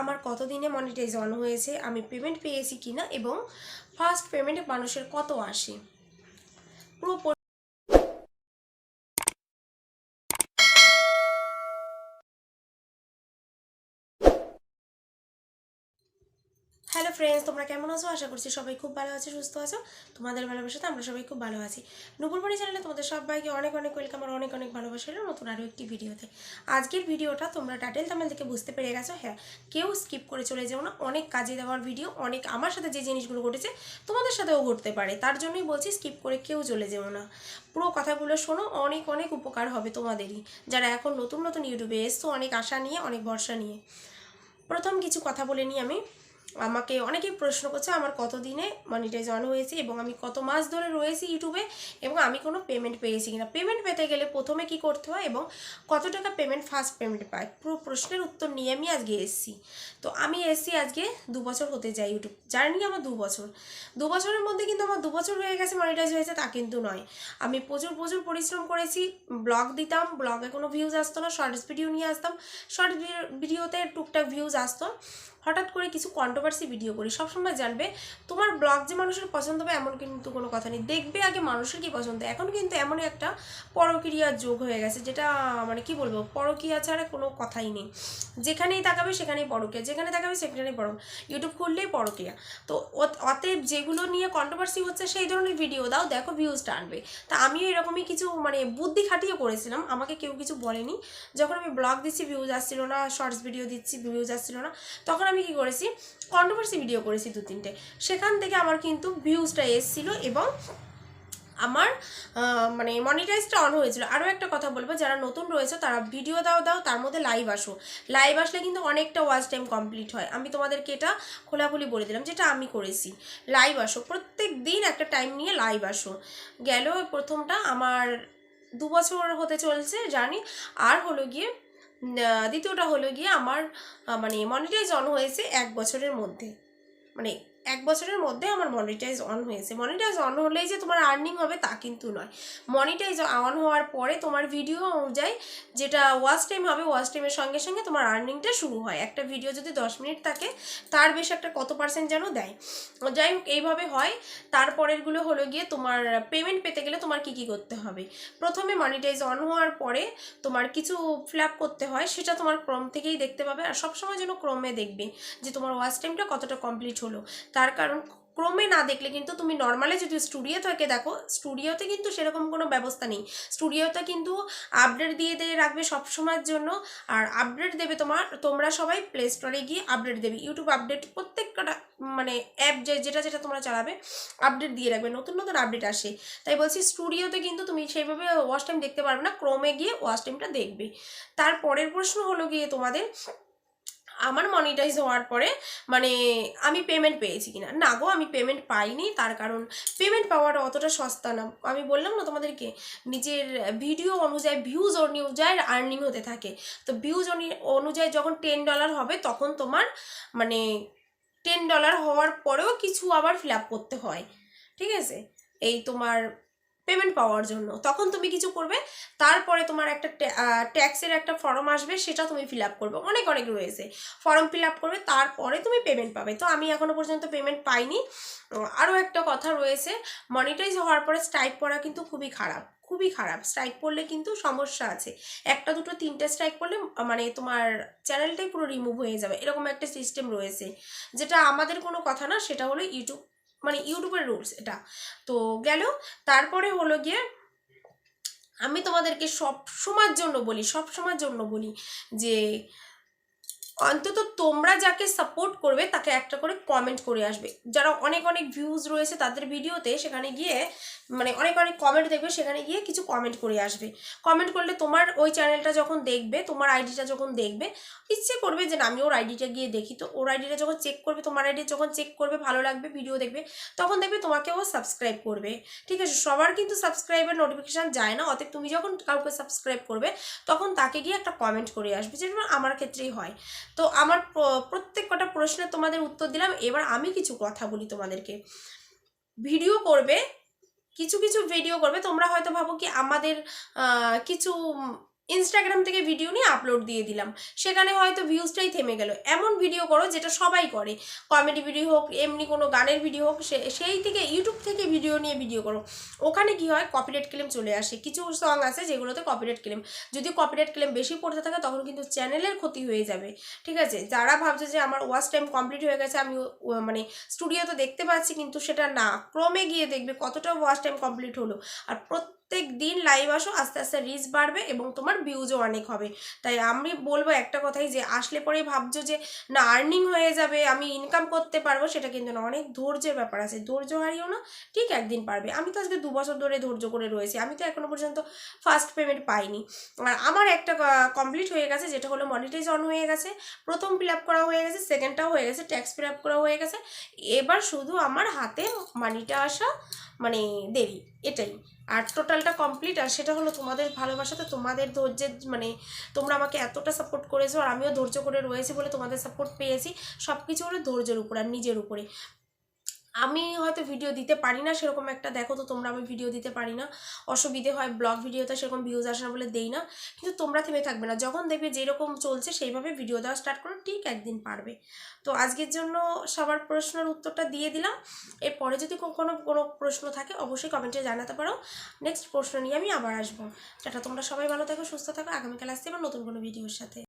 আমার কতদিনে monetize on হয়েছে, আমি পেমেন্ট পেয়েছি কিনা এবং ফার্স্ট পেমেন্টে মানুষের কত আসে? পুরো হ্যালো ফ্রেন্ডস তোমরা কেমন আছো? আশা করছি সবাই খুব ভালো আছে, সুস্থ আছো। তোমাদের ভালোবাসাতে আমরা সবাই খুব ভালো আছি। নুপুরবাড়ি চ্যানেলে তোমাদের সবাইকে অনেক অনেক ওয়েলকাম আর অনেক অনেক ভালোবাসা রইল নতুন আরও একটি ভিডিওতে। আজকের ভিডিওটা তোমরা টাটেল তামেল থেকে বুঝতে পেরে গেছো। হ্যাঁ কেউ স্কিপ করে চলে যাও না। অনেক কাজে দেওয়ার ভিডিও অনেক আমার সাথে যে জিনিসগুলো ঘটেছে, তোমাদের সাথেও ঘটতে পারে। তার জন্যই বলছি স্কিপ করে কেউ চলে যেও না। পুরো কথাগুলো শোনো, অনেক অনেক উপকার হবে তোমাদেরই। যারা এখন নতুন নতুন ইউটিউবে এসছো, অনেক আশা নিয়ে, অনেক ভরসা নিয়ে। প্রথম কিছু কথা বলে নিই আমি। আমাকে অনেকেই প্রশ্ন করছে, আমার কত দিনে মনিটাইজ অন হয়েছে? এবং আমি কত মাস ধরে রয়েছি ইউটিউবে এবং আমি কোনো পেমেন্ট পেয়েছি কিনা? পেমেন্ট পেতে গেলে প্রথমে কি করতে হয় এবং কত টাকা পেমেন্ট ফার্স্ট পেমেন্ট পায়? পুরো প্রশ্নের উত্তর নিয়ে আমি আজকে এসেছি। তো আমি এসেছি আজকে দু বছর হতে যাই ইউটিউব জার্নি আমার দু বছর। দু বছরের মধ্যে কিন্তু আমার দু বছর হয়ে গেছে মনিটাইজ হয়েছে, তা কিন্তু নয়। আমি প্রচুর প্রচুর পরিশ্রম করেছি ব্লগ দিতাম ব্লগে কোনো ভিউজ আসতো না শর্টস ভিডিও নিয়ে আসতাম শর্ট ভিডিওতে টুকটাক ভিউজ আসতো। হঠাৎ করে কিছু কন্ট্রোভার্সি ভিডিও করি, সবসময় জানবে তোমার ব্লগ যে মানুষের পছন্দ হবে এমন কিন্তু কোনো কথা নেই। দেখবে আগে মানুষের কি পছন্দ, এখন কিন্তু এমনই একটা পরক্রিয়ার যোগ হয়ে গেছে যেটা মানে কি বলব পরক্রিয়া ছাড়া কোনো কথাই নেই। যেখানেই তাকাবে সেখানেই পরক্রিয়া যেখানে তাকাবে সেখানেই পর ইউটিউব খুললেই পরক্রিয়া তো অত- অতএব যেগুলো নিয়ে কন্ট্রোভার্সি হচ্ছে সেই ধরনের ভিডিও দাও, দেখো ভিউজ টানবে তা আমিও এরকমই কিছু মানে বুদ্ধি খাটিয়ে করেছিলাম, আমাকে কেউ কিছু বলেনি। যখন আমি ব্লগ দিচ্ছি ভিউজ আসছিল না শর্টস ভিডিও দিচ্ছি ভিউজ আসছিল না, তখন আমি কি করেছি? কন্ট্রোভার্সি ভিডিও করেছি দু তিনটে। সেখান থেকে আমার কিন্তু ভিউজটা এসেছিল এবং আমার মানে মনিটাইজটা অন হয়েছিল। আরও একটা কথা বলব, যারা নতুন রয়েছে, তারা ভিডিও দাও দাও, তার মধ্যে লাইভ আসো। লাইভ আসলে কিন্তু অনেকটা ওয়াচ টাইম কমপ্লিট হয়। আমি তোমাদেরকে এটা খোলাখুলি বলে দিলাম, যেটা আমি করেছি। লাইভ আসো, প্রত্যেক দিন একটা টাইম নিয়ে লাইভ আসো। গেল প্রথমটা আমার দু বছর হতে চলছে জানি আর হলো গিয়ে দ্বিতীয়টা হলো গিয়ে আমার মানে মনিটাইজ অন হয়েছে এক বছরের মধ্যে। মানে এক বছরের মধ্যে আমার মনিটাইজ অন হয়েছে। মনিটাইজ অন হলেই যে তোমার আর্নিং হবে তা কিন্তু নয়। মনিটাইজ অন হওয়ার পরে তোমার ভিডিও অনুযায়ী যেটা ওয়াচ টাইম হবে ওয়াচ টাইমের সঙ্গে সঙ্গে তোমার আর্নিংটা শুরু হয়। একটা ভিডিও যদি দশ মিনিট থাকে, তার বেশ একটা কত পার্সেন্ট যেন দেয়। যাই হোক, এইভাবে হয়। তারপরেরগুলো হলো গিয়ে তোমার পেমেন্ট পেতে গেলে তোমার কি কি করতে হবে? প্রথমে মনিটাইজ অন হওয়ার পরে তোমার কিছু ফিল করতে হয়, সেটা তোমার ক্রম থেকেই দেখতে পাবে। আর সবসময় যেন ক্রমে দেখবে যে তোমার ওয়াচ টাইমটা কতটা কমপ্লিট হলো। তার কারণ ক্রমে না দেখলে কিন্তু তুমি নর্মালি যদি স্টুডিও থেকে, দেখো স্টুডিওতে কিন্তু সেরকম কোনো ব্যবস্থা নেই। স্টুডিওতে কিন্তু আপডেট দিয়ে দিয়ে রাখবে সব সময়ের জন্য, আর আপডেট দেবে তোমার, তোমরা সবাই প্লে স্টোরে গিয়ে আপডেট দেবে। ইউটিউব আপডেট প্রত্যেকটা মানে অ্যাপ যে, যেটা যেটা তোমরা চালাবে আপডেট দিয়ে রাখবে। নতুন নতুন আপডেট আসে। তাই বলছি স্টুডিওতে কিন্তু তুমি সেইভাবে ওয়াচ টাইম দেখতে পারবে না, ক্রমে গিয়ে ওয়াচ টাইমটা দেখবে। তারপরের প্রশ্ন হলো গিয়ে তোমাদের আমার মনিটাইজ হওয়ার পরে মানে আমি পেমেন্ট পেয়েছি কিনা? না গো, আমি পেমেন্ট পাইনি, তার কারণ পেমেন্ট পাওয়াটা অতটা সস্তা না। আমি বললাম না তোমাদেরকে, নিজের ভিডিও অনুযায়ী ভিউজ অনুযায়ী আর্নিং হতে থাকে। তো ভিউজ অনুযায়ী যখন টেন ডলার হবে, তখন তোমার মানে টেন ডলার হওয়ার পরেও কিছু আবার ফিল আপ করতে হয়। ঠিক আছে? এই তোমার পেমেন্ট পাওয়ার জন্য। তখন তুমি কিছু করবে, তারপরে তোমার একটা ট্যাক্সের একটা ফর্ম আসবে, সেটা তুমি ফিল আপ করবে। অনেক অনেক রয়েছে। ফর্ম ফিল আপ করবে, তারপরে তুমি পেমেন্ট পাবে। তো আমি এখনও পর্যন্ত পেমেন্ট পাইনি। আরও একটা কথা রয়েছে মনিটাইজ হওয়ার পরে স্ট্রাইক পড়া কিন্তু খুবই খারাপ খুবই খারাপ। স্ট্রাইক পড়লে কিন্তু সমস্যা আছে। একটা, দুটো, তিনটে স্ট্রাইক পড়লে মানে তোমার চ্যানেলটাই পুরো রিমুভ হয়ে যাবে। এরকম একটা সিস্টেম রয়েছে। যেটা আমাদের কোনো কথা না, সেটা হলো ইউটিউব মানে ইউটিউবের রুলস এটা। তো গেল, তারপরে হলো গিয়ে আমি তোমাদেরকে সব সময়ের জন্য বলি সব সময়ের জন্য বলি যে অন্তত তোমরা যাকে সাপোর্ট করবে, তাকে একটা করে কমেন্ট করে আসবে। যারা অনেক অনেক ভিউজ রয়েছে তাদের ভিডিওতে সেখানে গিয়ে মানে অনেক অনেক কমেন্ট দেখবে, সেখানে গিয়ে কিছু কমেন্ট করে আসবে। কমেন্ট করলে তোমার ওই চ্যানেলটা যখন দেখবে, তোমার আইডিটা যখন দেখবে, ইচ্ছে করবে যে আমি ওর আইডিটা গিয়ে দেখি। তো ওর আইডিটা যখন চেক করবে, তোমার আইডি যখন চেক করবে, ভালো লাগবে ভিডিও দেখবে, তখন দেখবে তোমাকে ও সাবস্ক্রাইব করবে। ঠিক আছে? সবার কিন্তু সাবস্ক্রাইবের নোটিফিকেশান যায় না। অতএব তুমি যখন কাউকে সাবস্ক্রাইব করবে, তখন তাকে গিয়ে একটা কমেন্ট করে আসবে যেটা আমার ক্ষেত্রেই হয়। তো আমার প্র- প্রত্যেক কটা প্রশ্নে তোমাদের উত্তর দিলাম। এবার আমি কিছু কথা বলি তোমাদেরকে। ভিডিও করবে, কিছু কিছু ভিডিও করবে। তোমরা হয়তো ভাবো কি আমাদের কিছু ইনস্টাগ্রাম থেকে ভিডিও নিয়ে আপলোড দিয়ে দিলাম। সেখানে হয়তো ভিউজটাই থেমে গেল। এমন ভিডিও করো যেটা সবাই করে। কমেডি ভিডিও হোক, এমনি কোনো গানের ভিডিও হোক সেই থেকে ইউটিউব থেকে ভিডিও নিয়ে ভিডিও করো। ওখানে কি হয় কপিরাইট ক্লেম চলে আসে। কিছু সং আছে যেগুলোতে কপিরাইট ক্লেম যদি কপিরাইট ক্লেম বেশি পড়তে থাকে, তখন কিন্তু চ্যানেলের ক্ষতি হয়ে যাবে। ঠিক আছে? যারা ভাবছে যে আমার ওয়াচ টাইম কমপ্লিট হয়ে গেছে, আমি মানে স্টুডিও তো দেখতে পাচ্ছি, কিন্তু সেটা না। ক্রমে গিয়ে দেখবে কতটা ওয়াচ টাইম কমপ্লিট হলো। আর প্রত্যেক দিন লাইভ আসো, আস্তে আস্তে রিচ বাড়বে এবং তোমার ভিউজও অনেক হবে। তাই আমি বলব একটা কথাই যে, আসলে পরেই ভাবছ যে, না আর্নিং হয়ে যাবে, আমি ইনকাম করতে পারব, সেটা কিন্তু না, অনেক ধৈর্যের ব্যাপার আছে। ধৈর্য হারিও না, ঠিক একদিন পারবে। আমি তো আজকে দু বছর ধরে ধৈর্য করে রয়েছি, আমি তো এখনও পর্যন্ত ফার্স্ট পেমেন্ট পাইনি। আর আমার একটা কমপ্লিট হয়ে গেছে, যেটা হলো মনিটাইজ অন হয়ে গেছে, প্রথম ফিল আপ করা হয়ে গেছে সেকেন্ডটাও হয়ে গেছে ট্যাক্স ফিল আপ করা হয়ে গেছে। এবার শুধু আমার হাতে মানিটা আসা মানে দেরি, এটাই। আর টোটালটা কমপ্লিট আর সেটা হলো তোমাদের ভালোবাসাতে তোমাদের ধৈর্যের মানে তোমরা আমাকে এতটা সাপোর্ট করেছ, আর আমিও ধৈর্য করে রয়েছি বলে তোমাদের সাপোর্ট পেয়েছি। সব কিছু হলো ধৈর্যের উপর আর নিজের উপরে। আমি হয়তো ভিডিও দিতে পারি না, সেরকম একটা, দেখো তো তোমরা আমি ভিডিও দিতে পারি না। অসুবিধে হয় ব্লগ ভিডিওতে সেরকম ভিউজ আসে না বলে দেই না। কিন্তু তোমরা থেমে থাকবে না। যখন দেখবে যেরকম চলছে সেইভাবে ভিডিও দেওয়া স্টার্ট করো, ঠিক একদিন পারবে। তো আজকের জন্য সবার প্রশ্নের উত্তরটা দিয়ে দিলাম। এরপরে যদি কোনো কোনো প্রশ্ন থাকে, অবশ্যই কমেন্টে জানাতে পারো। নেক্সট প্রশ্ন নিয়ে আমি আবার আসব। টাটা, তোমরা সবাই ভালো থাকো, সুস্থ থাকো। আগামীকাল আসতে আবার নতুন কোনো ভিডিওর সাথে।